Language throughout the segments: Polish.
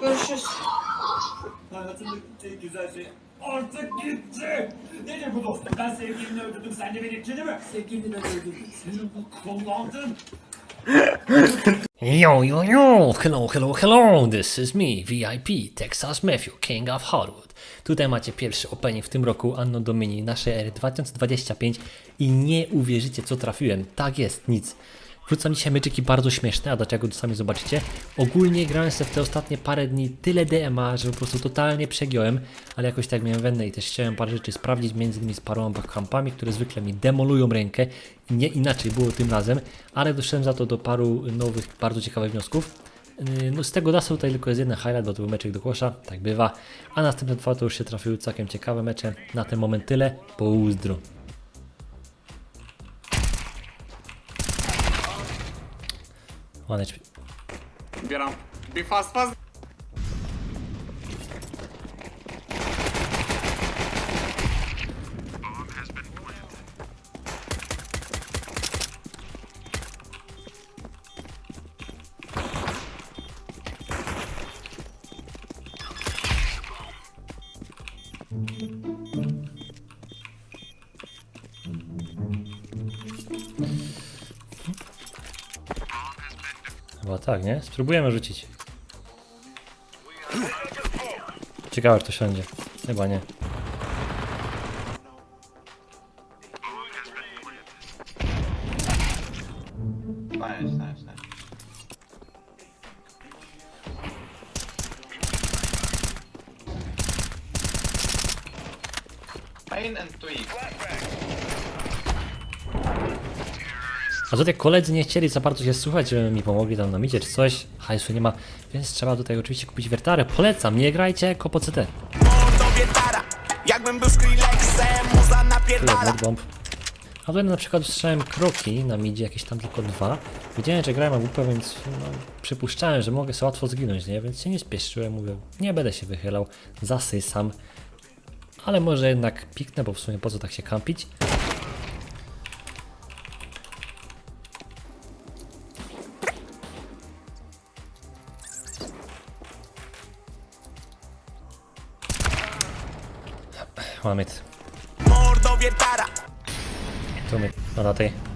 Görüşürüz. Hayatımdaki güzel şey artık gitti. Nedir bu dostum? Ben sevgilini öldürdüm. Sen de beni etkiledi mi? Sevgilini öldürdüm. Seni bu kullandın. Yo, yo, yo! Hello, hello, hello! This is me, VIP, Texas Matthew, King of Hollywood. Tutaj macie pierwszy opening w tym roku Anno Domini naszej ery 2025 i nie uwierzycie co trafiłem. Tak jest, nic. Wrzucam dzisiaj meczyki bardzo śmieszne, a dlaczego to sami zobaczycie. Ogólnie grałem sobie w te ostatnie parę dni tyle DMA, że po prostu totalnie przegiąłem, ale jakoś tak miałem wennę i też chciałem parę rzeczy sprawdzić, między innymi z paroma backcampami, które zwykle mi demolują rękę nie inaczej było tym razem, ale doszedłem za to do paru nowych, bardzo ciekawych wniosków. Yy, No z tego dasu tutaj tylko jest jeden highlight, bo to był meczek do kosza, tak bywa, a następne dwa to już się trafiły całkiem ciekawe mecze. Na ten moment tyle, pouzdro. One HP. Zbieram. Be fast, fast. Tak, nie? Spróbujemy rzucić. Ciekawe, czy to siądzie. Chyba nie. Koledzy nie chcieli za bardzo się słuchać, żeby mi pomogli tam na midzie czy coś. Hajsu nie ma, więc trzeba tutaj oczywiście kupić wertarę. Polecam, nie grajcie jako po CT. Mordowie tara Jakbym był bomb. A tutaj na przykład usłyszałem kroki na midzie, jakieś tam tylko dwa. Wiedziałem, że grałem AWP, więc no, przypuszczałem, że mogę sobie łatwo zginąć, nie? Więc się nie spieszyłem, mówię, nie będę się wychylał, zasysam. Ale może jednak piknę, bo w sumie po co tak się kampić? Mamy it. Mordowie tara Tu mi, no na tej.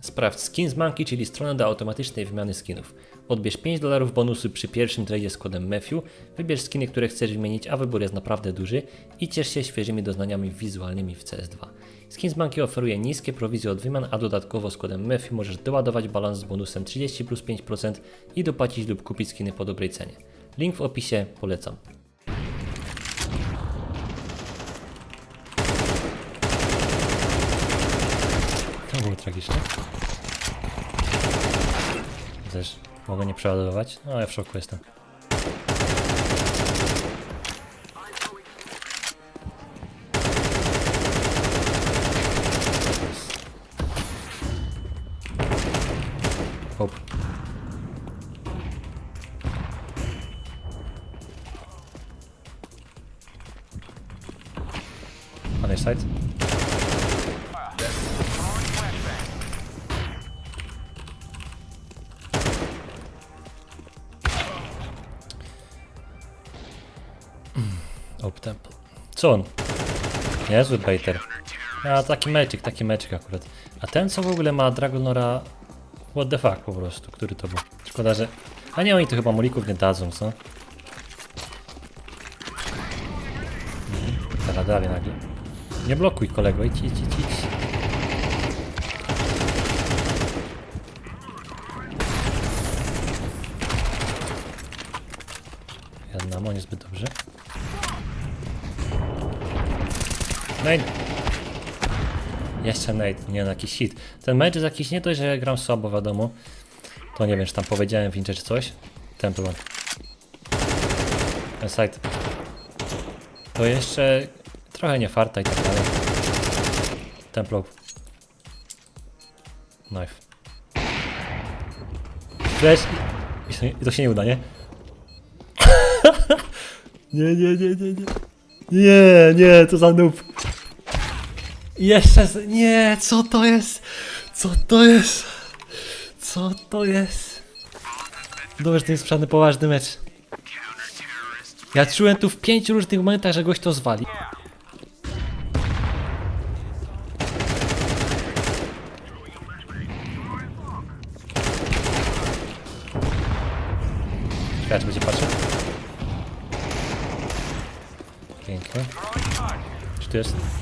Sprawdź Skins Monkey, czyli stronę do automatycznej wymiany skinów. Odbierz 5 dolarów bonusu przy pierwszym tradzie z kodem Matthew, wybierz skiny, które chcesz wymienić, a wybór jest naprawdę duży i ciesz się świeżymi doznaniami wizualnymi w CS2. Skins Monkey oferuje niskie prowizje od wymian, a dodatkowo z kodem Matthew możesz doładować balans z bonusem 30 plus 5% i dopłacić lub kupić skiny po dobrej cenie. Link w opisie, polecam. Tragiczne. Też mogę nie przeładowywać. No ja w szoku jestem. Hope. Other side. Co on? Niezły baiter. A taki meczek, taki meczek akurat. A ten co w ogóle ma Dragonora... What the fuck po prostu, który to był? Szkoda, że... A nie, oni to chyba molików nie dadzą, co? Spierdali nagle. Nie blokuj kolego, idź, idź, idź, idź. Jedna, mo niezbyt dobrze. Nate! Jeszcze Nate, nie no, jakiś hit. Ten mecz jest jakiś nie dość, że ja gram słabo, wiadomo. To nie wiem, czy tam powiedziałem w czy coś. Temple one. Ten site. To jeszcze trochę nie farta i tak dalej. Temple. Knife. Flash. To, I to się nie uda, nie? nie, nie, nie, nie, nie. Nie, nie, to za noob. Jeszcze, z... nie, co to jest? Co to jest? Co to jest? Dobrze, to jest żaden poważny mecz. Ja czułem tu w pięciu różnych momentach, że goś to zwali. Czy będzie patrzył. Pięknie. Czy tu jest?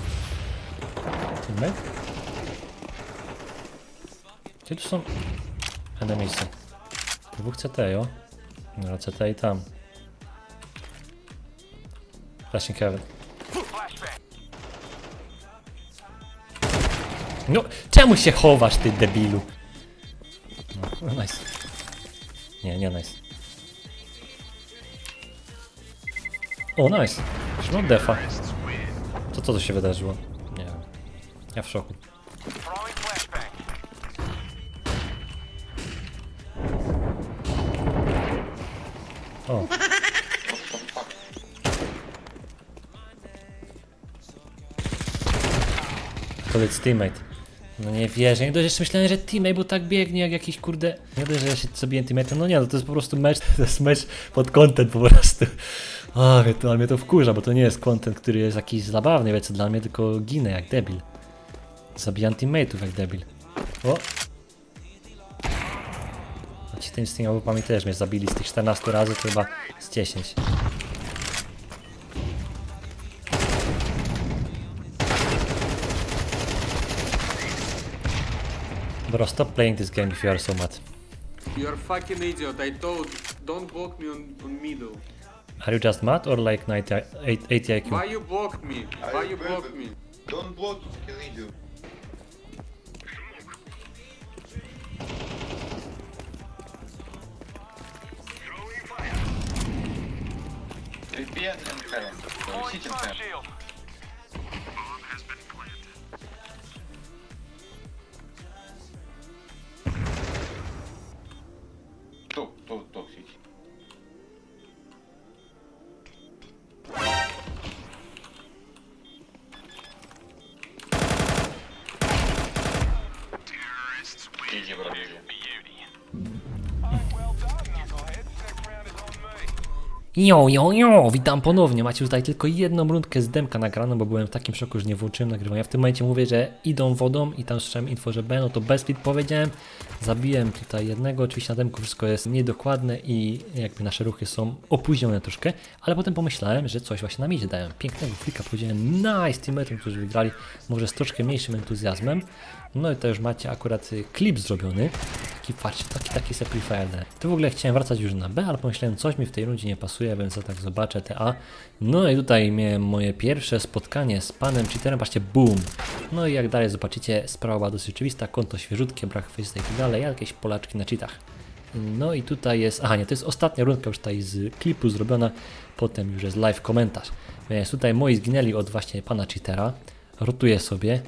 Gdzie tu są? Enemisy. Dwóch CT, jo? No, CT i tam. Flashing Kevin. No, czemu się chowasz, ty debilu? No, nice. Nie, nie nice. O, nice. No defa. Co to, co się wydarzyło? Ja w szoku. O. Jest teammate. No nie wierzę, nie dość, jeszcze myślałem, że teammate, bo tak biegnie jak jakiś kurde... Nie dość, że ja się zabiję teammate'em, no nie, no to jest po prostu mecz, to jest mecz pod content po prostu. O, mnie to, mnie to wkurza, bo to nie jest content, który jest jakiś zabawny, wiecie, dla mnie, tylko ginę jak debil. Zabijam teammate'ów jak debil. O! A ci tymi z tymi łupami też mnie zabili z tych 14 razy, to chyba z 10. Bro, stop playing this game if you are so mad. You're fucking idiot, I told don't block me on, on middle. Are you just mad or like 80 IQ? Why you blocked me? Why you blocked me? Don't block, kill idiot. 3PN and Heron. So, Sitting Heron. Ток, ток, ток, сидит. Иди, брат, иди. Jo, jo, jo, witam ponownie. Macie tutaj tylko jedną rundkę z demka nagraną, bo byłem w takim szoku, że nie włączyłem nagrywania. W tym momencie mówię, że idą wodą i tam słyszałem info, że B, no to bez powiedziałem. Zabiłem tutaj jednego, oczywiście na demku wszystko jest niedokładne i jakby nasze ruchy są opóźnione troszkę, ale potem pomyślałem, że coś właśnie nam idzie. Dałem pięknego flika, powiedziałem nice teammateom, którzy wygrali, może z troszkę mniejszym entuzjazmem. No i to już macie akurat y, klip zrobiony. Taki patrzcie, taki, taki Sacrifier. Tu w ogóle chciałem wracać już na B, ale pomyślałem, coś mi w tej rundzie nie pasuje, więc ja tak zobaczę te A. No i tutaj miałem moje pierwsze spotkanie z panem cheaterem, patrzcie, boom. No i jak dalej zobaczycie, sprawa była dosyć oczywista, konto świeżutkie, brak face i dalej, jakieś polaczki na cheatach. No i tutaj jest, aha nie, to jest ostatnia rundka już tutaj z klipu zrobiona, potem już jest live komentarz. Więc tutaj moi zginęli od właśnie pana cheatera, rotuję sobie,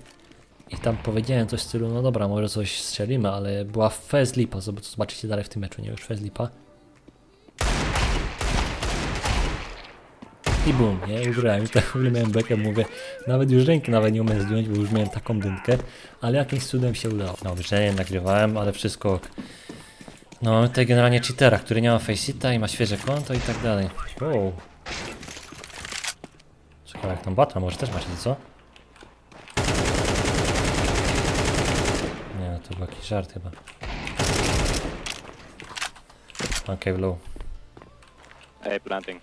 i tam powiedziałem coś w stylu, no dobra, może coś strzelimy, ale była fez lipa, zob- zobaczycie dalej w tym meczu, nie już fez lipa. I bum, nie, ugrałem, tak w ogóle miałem bekę, mówię, nawet już ręki nawet nie umiem zdjąć, bo już miałem taką dynkę, ale jakimś cudem się udało. Dobrze, nie nagrywałem, ale wszystko ok. No mamy tutaj generalnie cheatera, który nie ma faceita i ma świeże konto i tak dalej. Wow. Ciekawe jak tam batra, może też macie, co? jakiś żart chyba. Okej, okay. Hey, planting.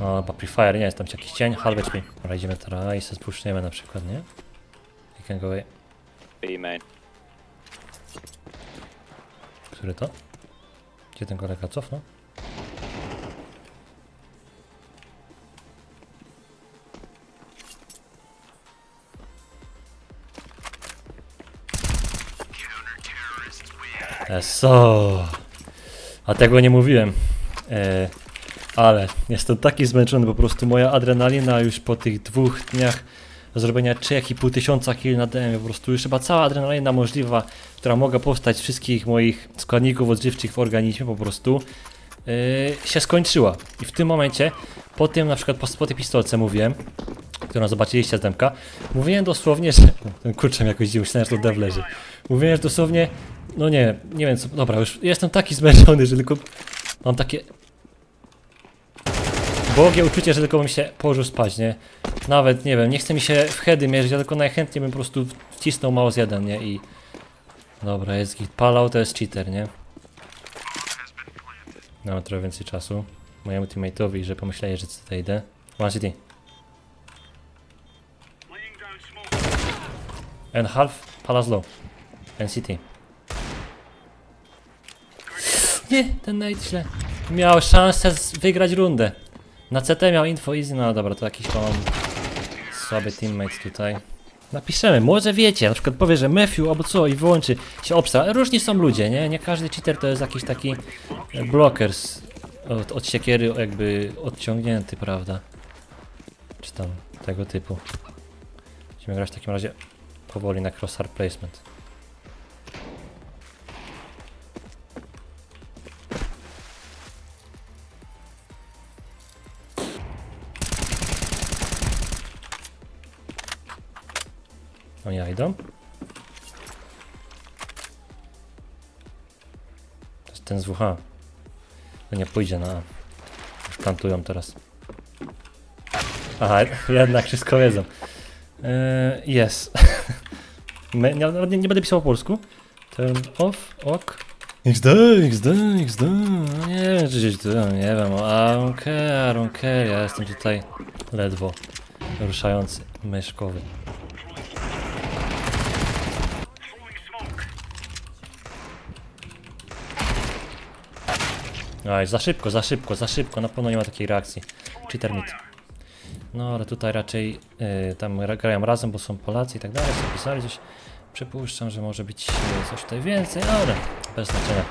No, Papi Fire, nie, jest tam jakiś cień, half HP. Dobra, teraz i se spuszczniemy na przykład, nie? You can go away. B main. Który to? Gdzie ten kolega cofnął? Eso. A tego nie mówiłem. E, ale jestem taki zmęczony, po prostu moja adrenalina już po tych dwóch dniach zrobienia 3,5 tysiąca kill na DM, po prostu już chyba cała adrenalina możliwa, która mogła powstać wszystkich moich składników odżywczych w organizmie po prostu yy, się skończyła. I w tym momencie, po tym na przykład po, po tej pistolce mówiłem, którą zobaczyliście z demka, mówiłem dosłownie, że... Ten kurczem jakoś dziwnie, myślałem, że to dev leży. Mówiłem, że dosłownie, no nie, nie wiem co, dobra, już jestem taki zmęczony, że tylko mam takie Bogie uczucie, że tylko bym się położył spać, nie? Nawet, nie wiem, nie chce mi się w heady mierzyć, ja tylko najchętniej bym po prostu wcisnął mouse jeden, nie? I... Dobra, jest git. Palał to jest cheater, nie? Mamy trochę więcej czasu. Mojemu teammate'owi, że pomyśleli, że tutaj idę. One city. And half, palace low. And city. Nie, ten nade źle. Miał szansę wygrać rundę. Na CT miał info easy, no dobra, to jakiś mam słaby teammate tutaj. Napiszemy, może wiecie, na przykład powie, że Matthew albo co i wyłączy się obstra. Różni są ludzie, nie? Nie każdy cheater to jest jakiś taki blockers od, od siekiery jakby odciągnięty, prawda? Czy tam tego typu. Będziemy grać w takim razie powoli na crosshair placement. Oni idą. To jest ten z WH. To nie pójdzie na A. Już plantują teraz. Aha, jednak wszystko wiedzą. Eee, Jest. Nie, nie, nie będę pisał po polsku. Turn off, ok. XD, XD, XD. No nie wiem, czy gdzieś tu, nie wiem. A, okej, okay, I don't care. Ja jestem tutaj ledwo ruszający myszkowy. Aj, za szybko, za szybko, za szybko, na pewno nie ma takiej reakcji. Cheater mit. No ale tutaj raczej y, tam gra- grają razem, bo są Polacy i tak dalej, zapisali coś. Przypuszczam, że może być y, coś tutaj więcej, ale bez znaczenia.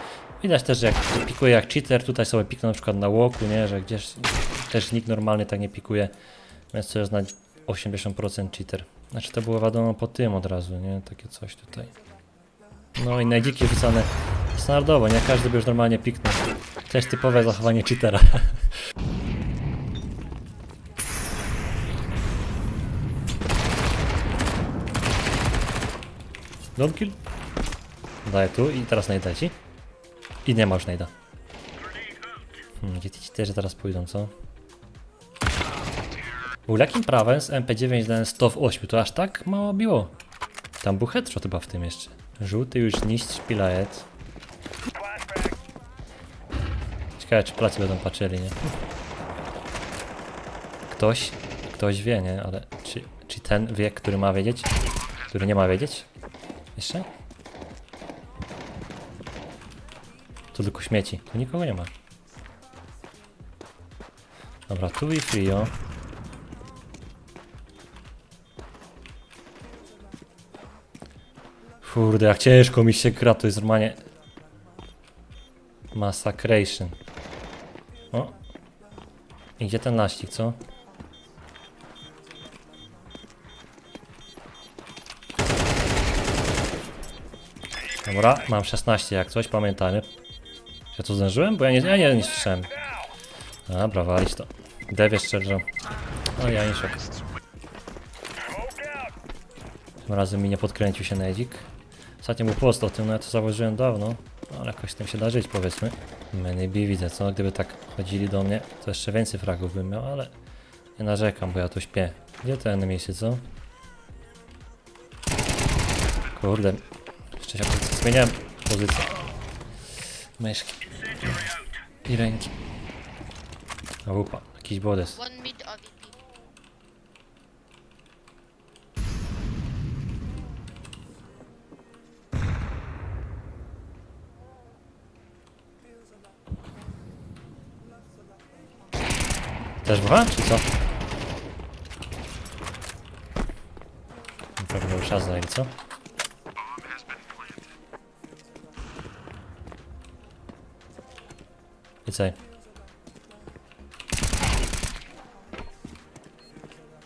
Widać też, że jak pikuje jak cheater, tutaj sobie piknął na przykład na łoku, nie, że gdzieś też nikt normalny tak nie pikuje, więc to jest na 80% cheater. Znaczy to było wiadomo po tym od razu, nie, takie coś tutaj. No i najdziki rzucane standardowo, nie każdy by już normalnie piknął. Jest typowe zachowanie cheatera. Don't kill. Daję tu i teraz najdę ci. I nie ma już najda. Hmm, gdzie ci też teraz pójdą, co? Był jakim prawem z MP9 dałem 100 w 8, to aż tak mało biło. Tam był headshot chyba w tym jeszcze. Żółty już niszcz pilajet. Ciekawe czy pracy będą patrzyli, nie? Ktoś, ktoś wie, nie? Ale czy, czy ten wie, który ma wiedzieć? Który nie ma wiedzieć? Jeszcze? To tylko śmieci. Tu nikogo nie ma. Dobra, tu i Frio. Kurde, jak ciężko mi się gra, to jest normalnie... Massacration. O. I gdzie ten laścik, co? Dobra, mam 16 jak coś, pamiętajmy. Ja to zdążyłem? Bo ja nie, ja nie, nie słyszałem. Dobra, walić to. Dev jeszcze ja nie szok. Tym razem mi nie podkręcił się Nedzik. Ostatnio był post o tym, no ja to zauważyłem dawno. No, ale jakoś tym się da żyć, powiedzmy. Many B widzę, co? Gdyby tak chodzili do mnie, to jeszcze więcej fragów bym miał, ale nie narzekam, bo ja tu śpię. Gdzie te miejsce, co? Kurde. Się zmieniałem pozycję. Myszki. I ręki. A upa, taki jakiś bodes. One mid AVP. Też dwa, czy co? Pewnie już zajęli, co? Co?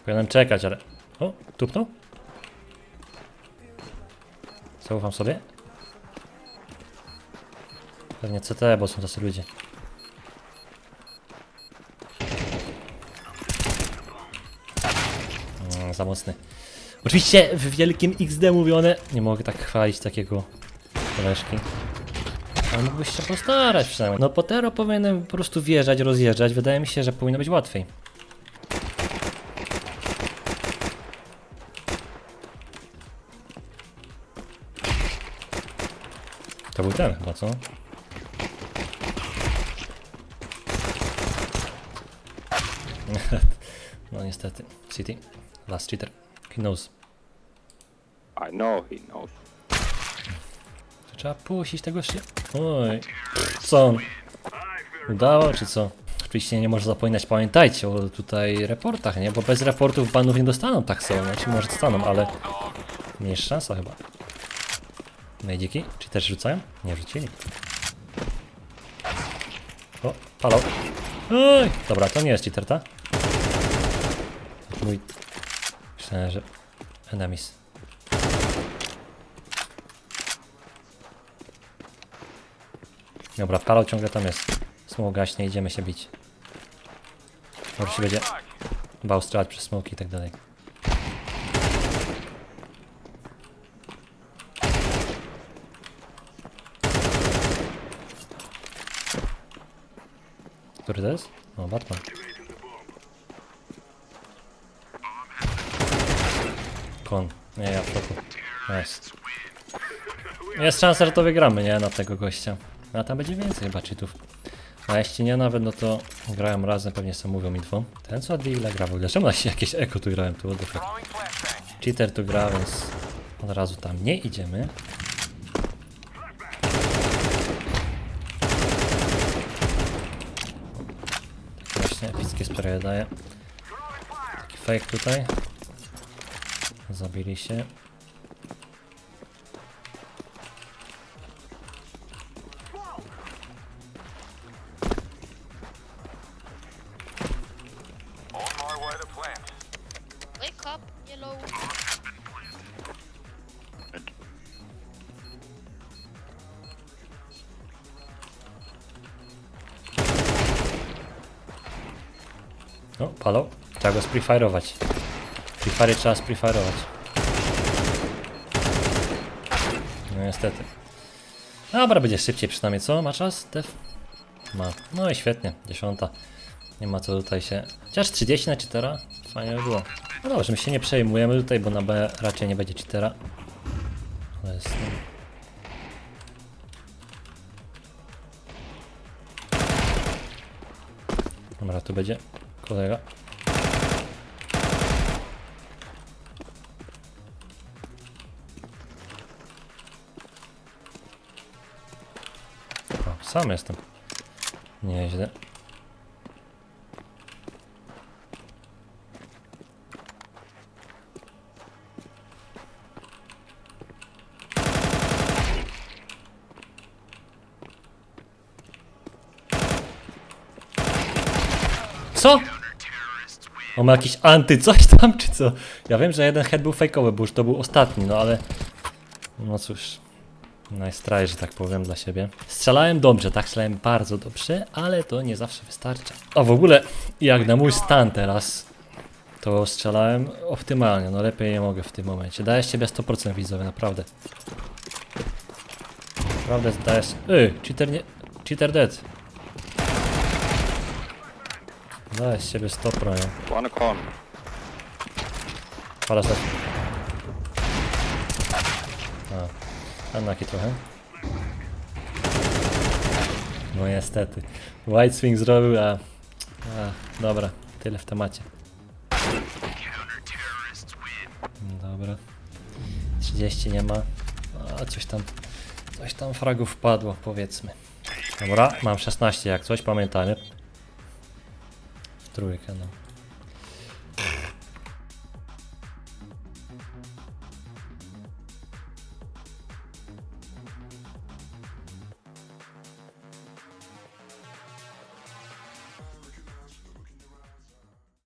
Powinienem czekać, ale... O, tupnął? Zaufam sobie? Pewnie CT, bo są tacy ludzie. Mm, za mocny. Oczywiście w wielkim XD mówione. Nie mogę tak chwalić takiego koleżki. Ale mógłbyś się postarać przynajmniej. No Potero powinienem po prostu wjeżdżać, rozjeżdżać. Wydaje mi się, że powinno być łatwiej. To był ten chyba, co? no niestety. City. Last cheater. He knows. I know he knows. Trzeba puścić tego szy... Oj. Co on? Udało czy co? Oczywiście nie może zapominać, pamiętajcie o tutaj reportach, nie? Bo bez reportów banów nie dostaną tak są, znaczy może dostaną, ale mniejsza szansa chyba. Nejdziki? Czy też rzucają? Nie rzucili. O, palał. Oj, dobra, to nie jest cheater, ta? Mój... Myślałem, że... Enemies. Dobra, palał ciągle tam jest. Smoke gaśnie, idziemy się bić. Może się będzie bał strzelać przez smoki i tak dalej. Który to jest? O, Batman. Kon. Nie, ja w szoku. Jest szansa, że to wygramy, nie? Na tego gościa. A tam będzie więcej chyba cheatów. A jeśli nie nawet, no to grają razem, pewnie sobie mówią info. Ten co od ile gra w ogóle? Czemu jakieś eko tu grałem tu? What? Cheater tu gra, więc od razu tam nie idziemy. Właśnie epickie sprawy daje. Taki fake tutaj. Zabili się. Wake up, yellow. O, palą. Trzeba go sprefirować. Prefire trzeba sprefirować. No niestety. Dobra, będzie szybciej przynajmniej, co? Ma czas? Def? Ma. No i świetnie, dziesiąta. Nie ma co tutaj się... Chociaż 30 na cheatera? Fajnie by było. No dobrze, my się nie przejmujemy tutaj, bo na B raczej nie będzie cheatera. Ale jest... Dobra, tu będzie kolega. O, sam jestem. Nieźle. Co? On ma jakiś anty coś tam, czy co? Ja wiem, że jeden head był fejkowy, bo już to był ostatni, no ale... No cóż... Najstraj, że tak powiem, dla siebie. Strzelałem dobrze, tak? Strzelałem bardzo dobrze, ale to nie zawsze wystarcza. A w ogóle, jak na mój stan teraz, to strzelałem optymalnie, no lepiej nie mogę w tym momencie. Daję z ciebie 100% widzowie, naprawdę. Naprawdę dajesz... Yy, cheater nie... Cheater dead. Daję z ciebie 100 nie? One con. Palasz tak. A, trochę. No niestety. White Swing zrobił, a A, dobra, tyle w temacie. Dobra. 30 nie ma. A coś tam. Coś tam fragów wpadło, powiedzmy. Dobra, mam 16 jak coś, pamiętajmy. W trójkę, no.